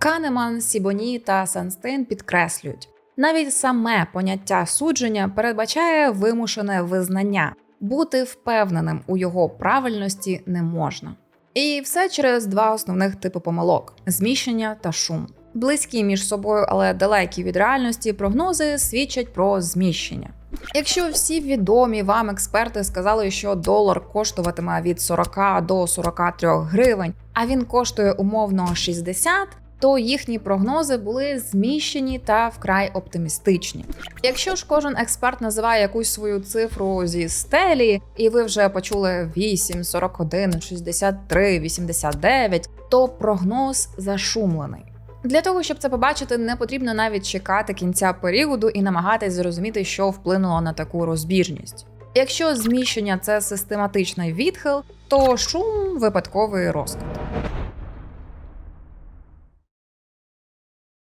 Канеман, Сібоні та Санстейн підкреслюють, навіть саме поняття судження передбачає вимушене визнання, бути впевненим у його правильності не можна. І все через два основних типи помилок: зміщення та шум. Близькі між собою, але далекі від реальності прогнози свідчать про зміщення. Якщо всі відомі вам експерти сказали, що долар коштуватиме від 40 до 43 гривень, а він коштує умовно 60, то їхні прогнози були зміщені та вкрай оптимістичні. Якщо ж кожен експерт називає якусь свою цифру зі стелі, і ви вже почули 8, 41, 63, 89, то прогноз зашумлений. Для того, щоб це побачити, не потрібно навіть чекати кінця періоду і намагатись зрозуміти, що вплинуло на таку розбіжність. Якщо зміщення це систематичний відхил, то шум випадковий розклад.